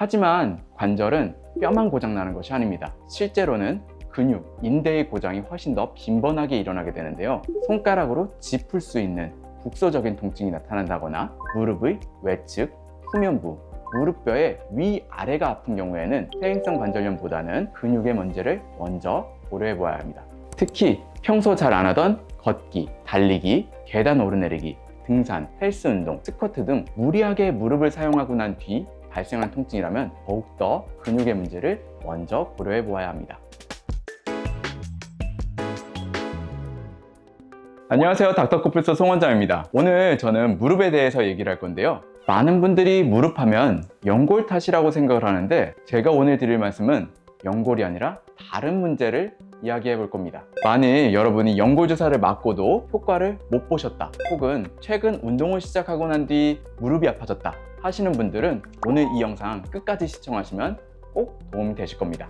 하지만 관절은 뼈만 고장나는 것이 아닙니다. 실제로는 근육, 인대의 고장이 훨씬 더 빈번하게 일어나게 되는데요. 손가락으로 짚을 수 있는 국소적인 통증이 나타난다거나 무릎의 외측, 후면부, 무릎뼈의 위아래가 아픈 경우에는 퇴행성 관절염보다는 근육의 문제를 먼저 고려해 보아야 합니다. 특히 평소 잘 안 하던 걷기, 달리기, 계단 오르내리기, 등산, 헬스 운동, 스쿼트 등 무리하게 무릎을 사용하고 난 뒤 발생한 통증이라면 더욱더 근육의 문제를 먼저 고려해 보아야 합니다. 안녕하세요. 닥터코플스 송원장입니다. 오늘 저는 무릎에 대해서 얘기를 할 건데요. 많은 분들이 무릎 하면 연골 탓이라고 생각을 하는데 제가 오늘 드릴 말씀은 연골이 아니라 다른 문제를 이야기해 볼 겁니다. 만일 여러분이 연골 주사를 맞고도 효과를 못 보셨다 혹은 최근 운동을 시작하고 난 뒤 무릎이 아파졌다 하시는 분들은 오늘 이 영상 끝까지 시청하시면 꼭 도움이 되실 겁니다.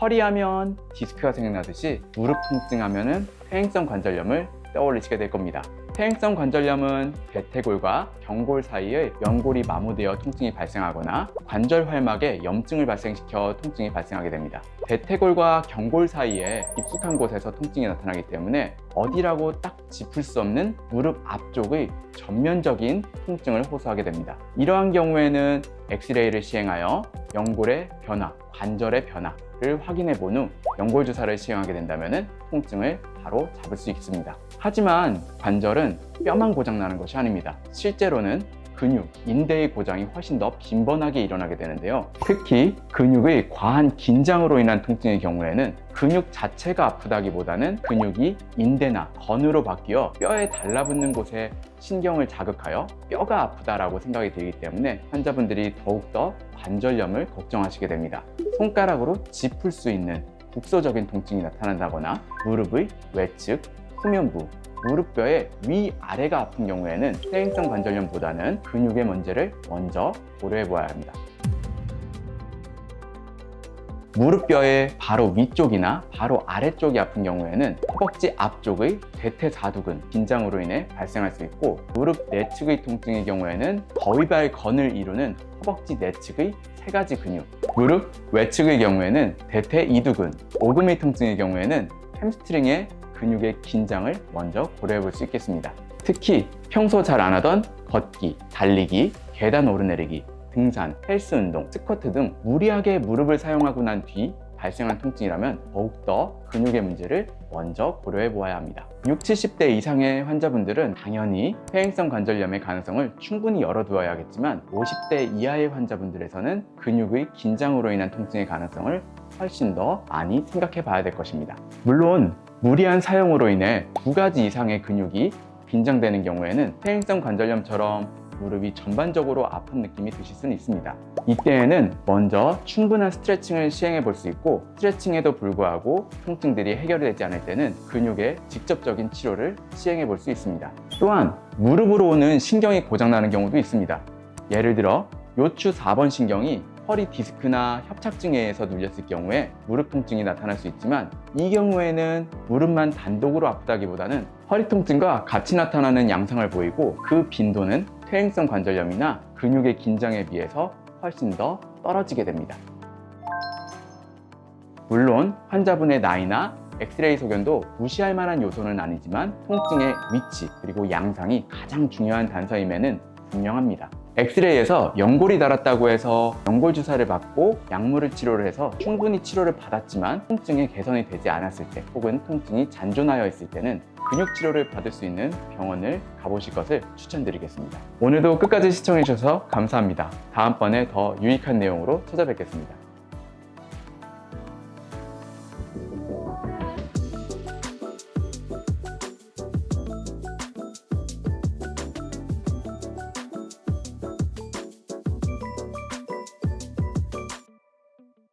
허리하면 디스크가 생각나듯이 무릎 통증하면 은 퇴행성 관절염을 떠올리시게 될 겁니다. 퇴행성 관절염은 대퇴골과 경골 사이의 연골이 마모되어 통증이 발생하거나 관절 활막에 염증을 발생시켜 통증이 발생하게 됩니다. 대퇴골과 경골 사이에 깊숙한 곳에서 통증이 나타나기 때문에 어디라고 딱 짚을 수 없는 무릎 앞쪽의 전면적인 통증을 호소하게 됩니다. 이러한 경우에는 엑스레이를 시행하여 연골의 변화, 관절의 변화를 확인해 본 후 연골 주사를 시행하게 된다면 통증을 바로 잡을 수 있습니다. 하지만 관절은 뼈만 고장나는 것이 아닙니다. 실제로는 근육, 인대의 고장이 훨씬 더 빈번하게 일어나게 되는데요. 특히 근육의 과한 긴장으로 인한 통증의 경우에는 근육 자체가 아프다기보다는 근육이 인대나 건으로 바뀌어 뼈에 달라붙는 곳에 신경을 자극하여 뼈가 아프다라고 생각이 들기 때문에 환자분들이 더욱더 관절염을 걱정하시게 됩니다. 손가락으로 짚을 수 있는 국소적인 통증이 나타난다거나 무릎의 외측, 후면부, 무릎뼈의 위아래가 아픈 경우에는 퇴행성 관절염보다는 근육의 문제를 먼저 고려해 보아야 합니다. 무릎뼈의 바로 위쪽이나 바로 아래쪽이 아픈 경우에는 허벅지 앞쪽의 대퇴사두근 긴장으로 인해 발생할 수 있고 무릎 내측의 통증의 경우에는 거위발 건을 이루는 허벅지 내측의 세 가지 근육 무릎 외측의 경우에는 대퇴 이두근 오금의 통증의 경우에는 햄스트링의 근육의 긴장을 먼저 고려해 볼 수 있겠습니다. 특히 평소 잘 안 하던 걷기, 달리기, 계단 오르내리기, 등산, 헬스 운동, 스쿼트 등 무리하게 무릎을 사용하고 난 뒤 발생한 통증이라면 더욱더 근육의 문제를 먼저 고려해 보아야 합니다. 60, 70대 이상의 환자분들은 당연히 퇴행성 관절염의 가능성을 충분히 열어두어야겠지만 50대 이하의 환자분들에서는 근육의 긴장으로 인한 통증의 가능성을 훨씬 더 많이 생각해 봐야 될 것입니다. 물론 무리한 사용으로 인해 두 가지 이상의 근육이 긴장되는 경우에는 퇴행성 관절염처럼 무릎이 전반적으로 아픈 느낌이 드실 수는 있습니다. 이때에는 먼저 충분한 스트레칭을 시행해 볼 수 있고 스트레칭에도 불구하고 통증들이 해결되지 않을 때는 근육의 직접적인 치료를 시행해 볼 수 있습니다. 또한 무릎으로 오는 신경이 고장나는 경우도 있습니다. 예를 들어 요추 4번 신경이 허리 디스크나 협착증에 의해서 눌렸을 경우에 무릎 통증이 나타날 수 있지만 이 경우에는 무릎만 단독으로 아프다기보다는 허리 통증과 같이 나타나는 양상을 보이고 그 빈도는 퇴행성 관절염이나 근육의 긴장에 비해서 훨씬 더 떨어지게 됩니다. 물론 환자분의 나이나 엑스레이 소견도 무시할 만한 요소는 아니지만 통증의 위치 그리고 양상이 가장 중요한 단서임에는 분명합니다. 엑스레이에서 연골이 닳았다고 해서 연골 주사를 받고 약물을 치료를 해서 충분히 치료를 받았지만 통증의 개선이 되지 않았을 때 혹은 통증이 잔존하여 있을 때는 근육 치료를 받을 수 있는 병원을 가보실 것을 추천드리겠습니다. 오늘도 끝까지 시청해 주셔서 감사합니다. 다음번에 더 유익한 내용으로 찾아뵙겠습니다.